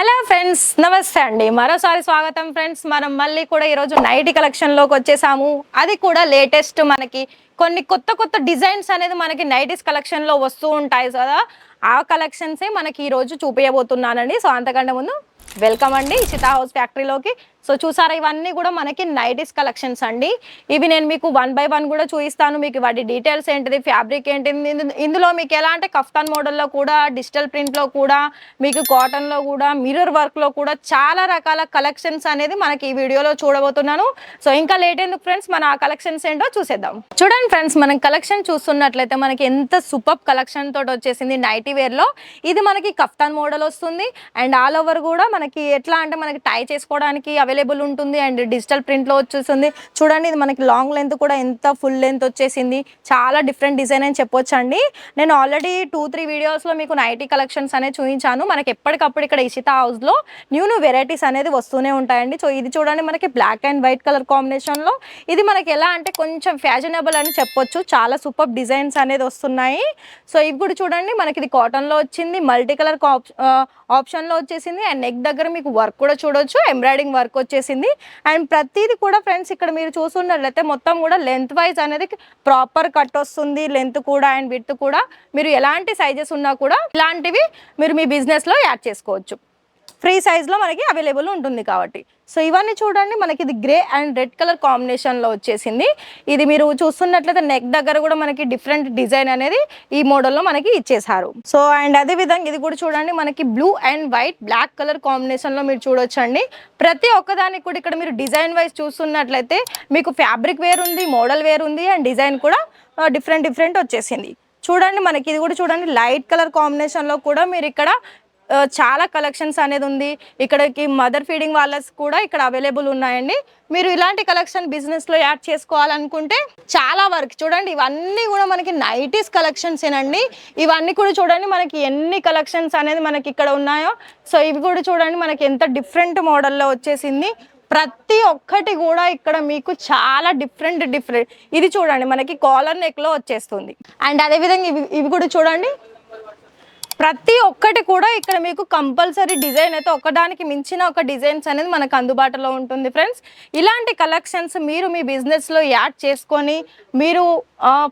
Hello friends నమస్తే అండి. మరోసారి స్వాగతం ఫ్రెండ్స్ మనం మళ్ళీ కూడా ఈరోజు నైటీ కలెక్షన్లోకి వచ్చేసాము. అది కూడా లేటెస్ట్ మనకి కొన్ని కొత్త కొత్త డిజైన్స్ అనేది మనకి నైటీస్ కలెక్షన్లో వస్తూ ఉంటాయి కదా. ఆ కలెక్షన్సే మనకి ఈరోజు చూపించబోతున్నానండి సో అంతకంటే ముందు వెల్కమ్ అండి ఇషితా హౌస్ ఫ్యాక్టరీలోకి. సో చూసారా ఇవన్నీ కూడా మనకి నైటీస్ కలెక్షన్స్ అండి. ఇవి నేను మీకు వన్ బై వన్ కూడా చూపిస్తాను. మీకు వాటి డీటెయిల్స్ ఏంటిది ఫ్యాబ్రిక్ ఏంటిది ఇందులో మీకు ఎలా అంటే కఫ్తాన్ మోడల్లో కూడా డిజిటల్ ప్రింట్లో కూడా మీకు కాటన్లో కూడా మిర్రర్ వర్క్లో కూడా చాలా రకాల కలెక్షన్స్ అనేది మనకి ఈ వీడియోలో చూడబోతున్నాను. సో ఇంకా లేట్ ఎందుకు ఫ్రెండ్స్? మన ఆ కలెక్షన్స్ ఏంటో చూసేద్దాం. చూడండి ఫ్రెండ్స్ మనం కలెక్షన్ చూస్తున్నట్లయితే మనకి ఎంత సూపర్ కలెక్షన్ తోటి వచ్చేసింది నైటీ వేర్లో. ఇది మనకి కఫ్తాన్ మోడల్ వస్తుంది. అండ్ ఆల్ ఓవర్ కూడా మనకి ఎట్లా అంటే మనకి టై చేసుకోవడానికి అవైలబుల్ ఉంటుంది అండ్ డిజిటల్ ప్రింట్లో వచ్చేసింది. చూడండి ఇది మనకి లాంగ్ లెంత్ కూడా ఎంత ఫుల్ లెంత్ వచ్చేసింది. చాలా డిఫరెంట్ డిజైన్ అని చెప్పొచ్చు అండి నేను ఆల్రెడీ టూ త్రీ వీడియోస్లో మీకు నైటీ కలెక్షన్స్ అనేది చూపించాను. మనకి ఎప్పటికప్పుడు ఇక్కడ ఇషితా హౌస్లో న్యూ న్యూ వెరైటీస్ అనేది వస్తూనే ఉంటాయండి. సో ఇది చూడండి మనకి బ్లాక్ అండ్ వైట్ కలర్ కాంబినేషన్లో ఇది మనకి ఎలా అంటే కొంచెం ఫ్యాషనబుల్ అని చెప్పొచ్చు. చాలా సూపర్ డిజైన్స్ అనేది వస్తున్నాయి. సో ఇవి కూడా చూడండి మనకి ఇది కాటన్లో వచ్చింది. మల్టీ కలర్ ఆప్షన్లో వచ్చేసింది. అండ్ నెక్ దగ్గర మీకు వర్క్ కూడా చూడొచ్చు ఎంబ్రాయిడింగ్ వర్క్ వచ్చేసింది. అండ్ ప్రతిదీ కూడా ఫ్రెండ్స్ ఇక్కడ మీరు చూస్తున్నట్లయితే మొత్తం కూడా లెంత్ వైజ్ అనేది ప్రాపర్ కట్ వస్తుంది లెంత్ కూడా అండ్ విత్ కూడా. మీరు ఎలాంటి సైజెస్ ఉన్నా కూడా ఇలాంటివి మీరు మీ బిజినెస్లో యాడ్ చేసుకోవచ్చు. ఫ్రీ సైజ్లో మనకి అవైలబుల్ ఉంటుంది కాబట్టి. సో ఇవన్నీ చూడండి. మనకి ఇది గ్రే అండ్ రెడ్ కలర్ కాంబినేషన్లో వచ్చేసింది. ఇది మీరు చూస్తున్నట్లయితే నెక్ దగ్గర కూడా మనకి డిఫరెంట్ డిజైన్ అనేది ఈ మోడల్లో మనకి ఇచ్చేసారు సో అండ్ అదే విధంగా ఇది కూడా చూడండి. మనకి blue and white black colour కాంబినేషన్లో మీరు చూడొచ్చండి. ప్రతి ఒక్కదానికి కూడా ఇక్కడ మీరు డిజైన్ వైజ్ చూస్తున్నట్లయితే మీకు ఫ్యాబ్రిక్ వేర్ ఉంది మోడల్ వేర్ ఉంది అండ్ డిజైన్ కూడా డిఫరెంట్ డిఫరెంట్ వచ్చేసింది. చూడండి. మనకి ఇది కూడా చూడండి. లైట్ కలర్ కాంబినేషన్లో కూడా మీరు ఇక్కడ చాలా కలెక్షన్స్ అనేది ఉంది. ఇక్కడికి మదర్ ఫీడింగ్ వాళ్ళకి కూడా ఇక్కడ అవైలబుల్ ఉన్నాయండి. మీరు ఇలాంటి కలెక్షన్ బిజినెస్లో యాడ్ చేసుకోవాలనుకుంటే చాలా వరకు. చూడండి ఇవన్నీ కూడా మనకి నైటీస్ కలెక్షన్స్ ఏనండి. ఇవన్నీ కూడా చూడండి మనకి ఎన్ని కలెక్షన్స్ అనేది మనకి ఇక్కడ ఉన్నాయో. సో ఇవి కూడా చూడండి మనకి ఎంత డిఫరెంట్ మోడల్లో వచ్చేసింది. ప్రతి ఒక్కటి కూడా ఇక్కడ మీకు చాలా డిఫరెంట్ డిఫరెంట్ ఇది చూడండి మనకి కాలర్ నెక్లో వచ్చేస్తుంది. అండ్ అదేవిధంగా ఇవి ఇవి కూడా చూడండి ప్రతి ఒక్కటి కూడా ఇక్కడ మీకు కంపల్సరీ డిజైన్ అయితే ఒకదానికి మించిన ఒక డిజైన్స్ అనేది మనకు అందుబాటులో ఉంటుంది ఫ్రెండ్స్. ఇలాంటి కలెక్షన్స్ మీరు మీ బిజినెస్లో యాడ్ చేసుకొని మీరు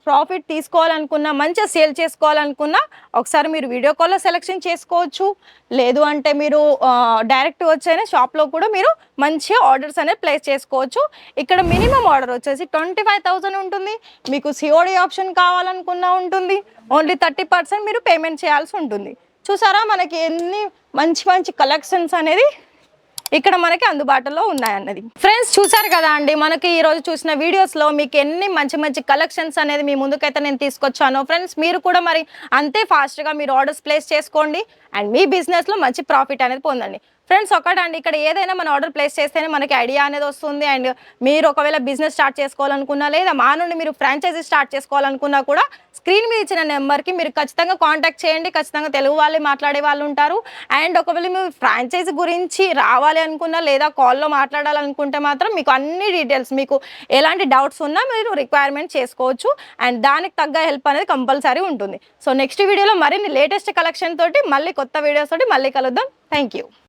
ప్రాఫిట్ తీసుకోవాలనుకున్నా మంచిగా సేల్ చేసుకోవాలనుకున్నా ఒకసారి మీరు వీడియో కాల్లో సెలెక్షన్ చేసుకోవచ్చు. లేదు అంటే మీరు డైరెక్ట్ వచ్చైనా షాప్లో కూడా మీరు మంచిగా ఆర్డర్స్ అనేది ప్లేస్ చేసుకోవచ్చు. ఇక్కడ మినిమం ఆర్డర్ వచ్చేసి ట్వంటీ ఫైవ్ థౌసండ్ ఉంటుంది. మీకు సిఓడి ఆప్షన్ కావాలనుకున్నా ఉంటుంది. ఓన్లీ థర్టీ పర్సెంట్ మీరు పేమెంట్ చేయాల్సి ఉంటుంది. చూసారా మనకి ఎన్ని మంచి మంచి కలెక్షన్స్ అనేది ఇక్కడ మనకి అందుబాటులో ఉన్నాయన్నది. ఫ్రెండ్స్ చూసారు కదా అండి మనకి ఈ రోజు చూసిన వీడియోస్లో మీకు ఎన్ని మంచి మంచి కలెక్షన్స్ అనేది మీ ముందుకైతే నేను తీసుకొచ్చాను. ఫ్రెండ్స్ మీరు కూడా మరి అంతే ఫాస్ట్గా మీరు ఆర్డర్స్ ప్లేస్ చేసుకోండి అండ్ మీ బిజినెస్లో మంచి ప్రాఫిట్ అనేది పొందండి. ఫ్రెండ్స్ ఒకటండి ఇక్కడ ఏదైనా మన ఆర్డర్ ప్లేస్ చేస్తేనే మనకి ఐడియా అనేది వస్తుంది అండ్ మీరు ఒకవేళ బిజినెస్ స్టార్ట్ చేసుకోవాలనుకున్నా లేదా మా నుండి మీరు ఫ్రాంచైజీ స్టార్ట్ చేసుకోవాలనుకున్నా కూడా స్క్రీన్ మీద ఇచ్చిన నెంబర్కి మీరు ఖచ్చితంగా కాంటాక్ట్ చేయండి. ఖచ్చితంగా తెలుగు వాళ్ళే మాట్లాడే వాళ్ళు ఉంటారు. అండ్ ఒకవేళ మీరు ఫ్రాంచైజీ గురించి రావాలి అనుకున్నా లేదా కాల్లో మాట్లాడాలనుకుంటే మాత్రం మీకు అన్ని డీటెయిల్స్ మీకు ఎలాంటి డౌట్స్ ఉన్నా మీరు రిక్వైర్మెంట్ చేసుకోవచ్చు. అండ్ దానికి తగ్గ హెల్ప్ అనేది కంపల్సరీ ఉంటుంది. సో నెక్స్ట్ వీడియోలో మరిన్ని లేటెస్ట్ కలెక్షన్ తోటి మళ్ళీ కొత్త వీడియోస్ తోటి మళ్ళీ కలుద్దాం. Thank you